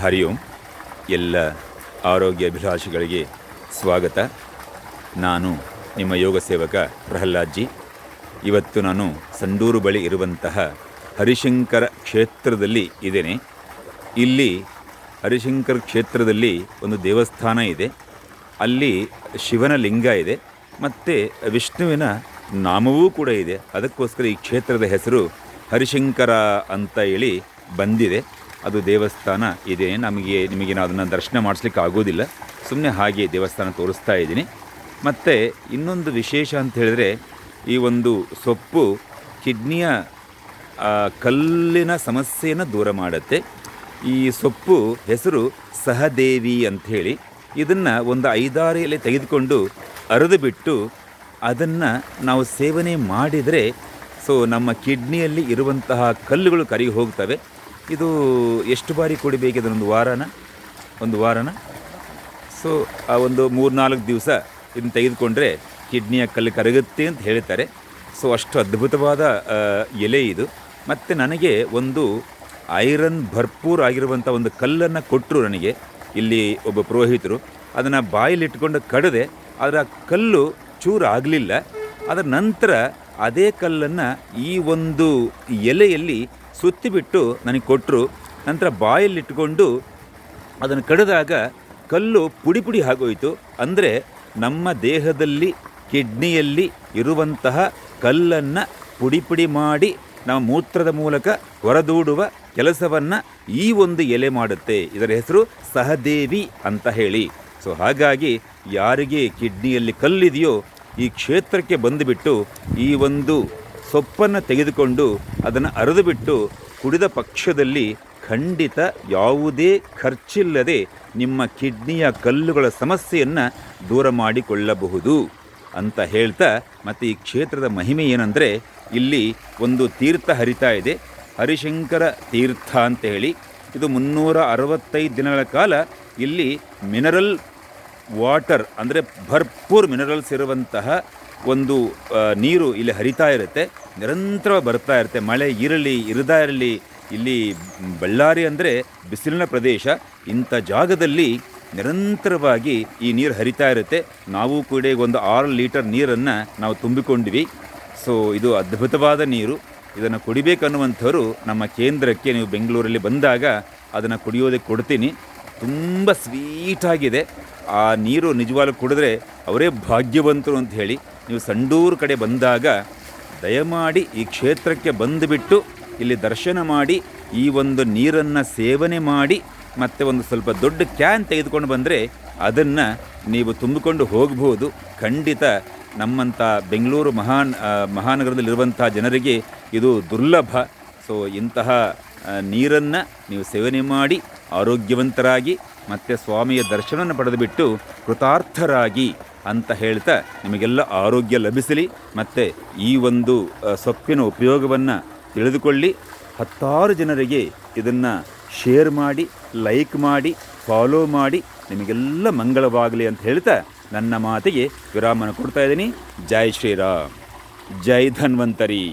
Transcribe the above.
ಹರಿ ಓಂ ಎಲ್ಲ ಆರೋಗ್ಯ ಅಭಿಲಾಷಿಗಳಿಗೆ ಸ್ವಾಗತ. ನಾನು ನಿಮ್ಮ ಯೋಗ ಸೇವಕ ಪ್ರಹ್ಲಾದ್ಜಿ. ಇವತ್ತು ನಾನು ಸಂಡೂರು ಬಳಿ ಇರುವಂತಹ ಹರಿಶಂಕರ ಕ್ಷೇತ್ರದಲ್ಲಿ ಇದ್ದೇನೆ. ಇಲ್ಲಿ ಹರಿಶಂಕರ ಕ್ಷೇತ್ರದಲ್ಲಿ ಒಂದು ದೇವಸ್ಥಾನ ಇದೆ. ಅಲ್ಲಿ ಶಿವನ ಲಿಂಗ ಇದೆ. ಮತ್ತು ವಿಷ್ಣುವಿನ ನಾಮವೂ ಕೂಡ ಇದೆ. ಅದಕ್ಕೋಸ್ಕರ ಈ ಕ್ಷೇತ್ರದ ಹೆಸರು ಹರಿಶಂಕರ ಅಂತ ಹೇಳಿ ಬಂದಿದೆ. ಅದು ದೇವಸ್ಥಾನ ಇದೆ. ನಮಗೆ, ನಿಮಗೆ ನಾನು ಅದನ್ನು ದರ್ಶನ ಮಾಡಿಸ್ಲಿಕ್ಕೆ ಆಗೋದಿಲ್ಲ. ಸುಮ್ಮನೆ ಹಾಗೆ ದೇವಸ್ಥಾನ ತೋರಿಸ್ತಾ ಇದ್ದೀನಿ. ಮತ್ತು ಇನ್ನೊಂದು ವಿಶೇಷ ಅಂತ ಹೇಳಿದ್ರೆ, ಈ ಒಂದು ಸೊಪ್ಪು ಕಿಡ್ನಿಯ ಕಲ್ಲಿನ ಸಮಸ್ಯೆಯನ್ನು ದೂರ ಮಾಡುತ್ತೆ. ಈ ಸೊಪ್ಪು ಹೆಸರು ಸಹದೇವಿ ಅಂಥೇಳಿ ಇದನ್ನು ಒಂದು ಐದಾರು ಎಲೆ ತೆಗೆದುಕೊಂಡು ಅರೆದು ಬಿಟ್ಟು ಅದನ್ನು ನಾವು ಸೇವನೆ ಮಾಡಿದರೆ, ಸೊ ನಮ್ಮ ಕಿಡ್ನಿಯಲ್ಲಿ ಇರುವಂತಹ ಕಲ್ಲುಗಳು ಕರಗಿ ಹೋಗ್ತವೆ. ಇದು ಎಷ್ಟು ಬಾರಿ ಕುಡಿಬೇಕು ಒಂದು ವಾರನ? ಒಂದು ವಾರನ? ಸೊ ಆ ಒಂದು ಮೂರು ನಾಲ್ಕು ದಿವಸ ಇದನ್ನು ತೆಗೆದುಕೊಂಡ್ರೆ ಕಿಡ್ನಿಯ ಕಲ್ಲು ಕರಗುತ್ತೆ ಅಂತ ಹೇಳ್ತಾರೆ. ಸೊ ಅಷ್ಟು ಅದ್ಭುತವಾದ ಎಲೆ ಇದು. ಮತ್ತು ನನಗೆ ಒಂದು ಐರನ್ ಭರ್ಪೂರ್ ಆಗಿರುವಂಥ ಒಂದು ಕಲ್ಲನ್ನು ಕೊಟ್ಟರು ನನಗೆ ಇಲ್ಲಿ ಒಬ್ಬ ಪುರೋಹಿತರು. ಅದನ್ನು ಬಾಯಲ್ಲಿಟ್ಕೊಂಡು ಕಡದೆ ಅದರ ಕಲ್ಲು ಚೂರು ಆಗಲಿಲ್ಲ ಅದರ ನಂತರ ಅದೇ ಕಲ್ಲನ್ನು ಈ ಒಂದು ಎಲೆಯಲ್ಲಿ ಸುತ್ತಿಬಿಟ್ಟು ನನಗೆ ಕೊಟ್ಟರು ನಂತರ ಬಾಯಲ್ಲಿಟ್ಟುಕೊಂಡು ಅದನ್ನು ಕಡಿದಾಗ ಕಲ್ಲು ಪುಡಿ ಪುಡಿ ಆಗೋಯಿತು. ಅಂದರೆ ನಮ್ಮ ದೇಹದಲ್ಲಿ, ಕಿಡ್ನಿಯಲ್ಲಿ ಇರುವಂತಹ ಕಲ್ಲನ್ನು ಪುಡಿ ಪುಡಿ ಮಾಡಿ ನಮ್ಮ ಮೂತ್ರದ ಮೂಲಕ ಹೊರದೂಡುವ ಕೆಲಸವನ್ನು ಈ ಒಂದು ಎಲೆ ಮಾಡುತ್ತೆ. ಇದರ ಹೆಸರು ಸಹದೇವಿ ಅಂತ ಹೇಳಿ. ಸೊ ಹಾಗಾಗಿ ಯಾರಿಗೆ ಕಿಡ್ನಿಯಲ್ಲಿ ಕಲ್ಲಿದೆಯೋ ಈ ಕ್ಷೇತ್ರಕ್ಕೆ ಬಂದುಬಿಟ್ಟು ಈ ಒಂದು ಸೊಪ್ಪನ್ನು ತೆಗೆದುಕೊಂಡು ಅದನ್ನು ಅರೆದು ಬಿಟ್ಟು ಕುಡಿದ ಪಕ್ಷದಲ್ಲಿ ಖಂಡಿತ ಯಾವುದೇ ಖರ್ಚಿಲ್ಲದೆ ನಿಮ್ಮ ಕಿಡ್ನಿಯ ಕಲ್ಲುಗಳ ಸಮಸ್ಯೆಯನ್ನು ದೂರ ಮಾಡಿಕೊಳ್ಳಬಹುದು ಅಂತ ಹೇಳ್ತಾ ಮತ್ತು ಈ ಕ್ಷೇತ್ರದ ಮಹಿಮೆ ಏನಂದರೆ ಇಲ್ಲಿ ಒಂದು ತೀರ್ಥ ಹರಿತಾ ಇದೆ. ಹರಿಶಂಕರ ತೀರ್ಥ ಅಂತ ಹೇಳಿ. ಇದು ಮುನ್ನೂರ ಅರವತ್ತೈದು ದಿನಗಳ ಕಾಲ ಇಲ್ಲಿ ಮಿನರಲ್ ವಾಟರ್ ಅಂದರೆ ಭರ್ಪೂರ್ ಮಿನರಲ್ಸ್ ಇರುವಂತಹ ಒಂದು ನೀರು ಇಲ್ಲಿ ಹರಿತಾ ಇರುತ್ತೆ. ನಿರಂತರ ಬರ್ತಾ ಇರುತ್ತೆ. ಮಳೆ ಇರಲಿ, ಇರದಾ ಇರಲಿ, ಇಲ್ಲಿ ಬಳ್ಳಾರಿ ಅಂದರೆ ಬಿಸಿಲಿನ ಪ್ರದೇಶ. ಇಂಥ ಜಾಗದಲ್ಲಿ ನಿರಂತರವಾಗಿ ಈ ನೀರು ಹರಿತಾ ಇರುತ್ತೆ. ನಾವು ಕೂಡ ಒಂದು ಆರು ಲೀಟರ್ ನೀರನ್ನು ನಾವು ತುಂಬಿಕೊಂಡ್ವಿ. ಸೊ ಇದು ಅದ್ಭುತವಾದ ನೀರು. ಇದನ್ನು ಕುಡಿಬೇಕನ್ನುವಂಥವ್ರು ನಮ್ಮ ಕೇಂದ್ರಕ್ಕೆ ನೀವು ಬೆಂಗಳೂರಲ್ಲಿ ಬಂದಾಗ ಅದನ್ನು ಕುಡಿಯೋದಕ್ಕೆ ಕೊಡ್ತೀನಿ. ತುಂಬ ಸ್ವೀಟಾಗಿದೆ ಆ ನೀರು ನಿಜವಾಗ್ಲೂ ಕುಡಿದ್ರೆ ಅವರೇ ಭಾಗ್ಯವಂತರು ಅಂತ ಹೇಳಿ. ನೀವು ಸಂಡೂರು ಕಡೆ ಬಂದಾಗ ದಯಮಾಡಿ ಈ ಕ್ಷೇತ್ರಕ್ಕೆ ಬಂದುಬಿಟ್ಟು ಇಲ್ಲಿ ದರ್ಶನ ಮಾಡಿ, ಈ ಒಂದು ನೀರನ್ನು ಸೇವನೆ ಮಾಡಿ, ಮತ್ತು ಒಂದು ಸ್ವಲ್ಪ ದೊಡ್ಡ ಕ್ಯಾನ್ ತೆಗೆದುಕೊಂಡು ಬಂದರೆ ಅದನ್ನು ನೀವು ತುಂಬಿಕೊಂಡು ಹೋಗ್ಬೋದು. ಖಂಡಿತ ನಮ್ಮಂಥ ಬೆಂಗಳೂರು ಮಹಾನ್ ಮಹಾನಗರದಲ್ಲಿರುವಂಥ ಜನರಿಗೆ ಇದು ದುರ್ಲಭ. ಸೊ ಇಂತಹ ನೀರನ್ನು ನೀವು ಸೇವನೆ ಮಾಡಿ, ಆರೋಗ್ಯವಂತರಾಗಿ, ಮತ್ತು ಸ್ವಾಮಿಯ ದರ್ಶನವನ್ನು ಪಡೆದುಬಿಟ್ಟು ಕೃತಾರ್ಥರಾಗಿ ಅಂತ ಹೇಳ್ತಾ ನಿಮಗೆಲ್ಲ ಆರೋಗ್ಯ ಲಭಿಸಲಿ ಮತ್ತು ಈ ಒಂದು ಸೊಪ್ಪಿನ ಉಪಯೋಗವನ್ನು ತಿಳಿದುಕೊಳ್ಳಿ. ಹತ್ತಾರು ಜನರಿಗೆ ಇದನ್ನು ಶೇರ್ ಮಾಡಿ, ಲೈಕ್ ಮಾಡಿ, ಫಾಲೋ ಮಾಡಿ, ನಿಮಗೆಲ್ಲ ಮಂಗಳವಾಗಲಿ ಅಂತ ಹೇಳ್ತಾ ನನ್ನ ಮಾತಿಗೆ ವಿರಾಮನ ಕೊಡ್ತಾ ಇದ್ದೀನಿ. ಜೈ ಶ್ರೀರಾಮ್. ಜೈ ಧನ್ವಂತರಿ.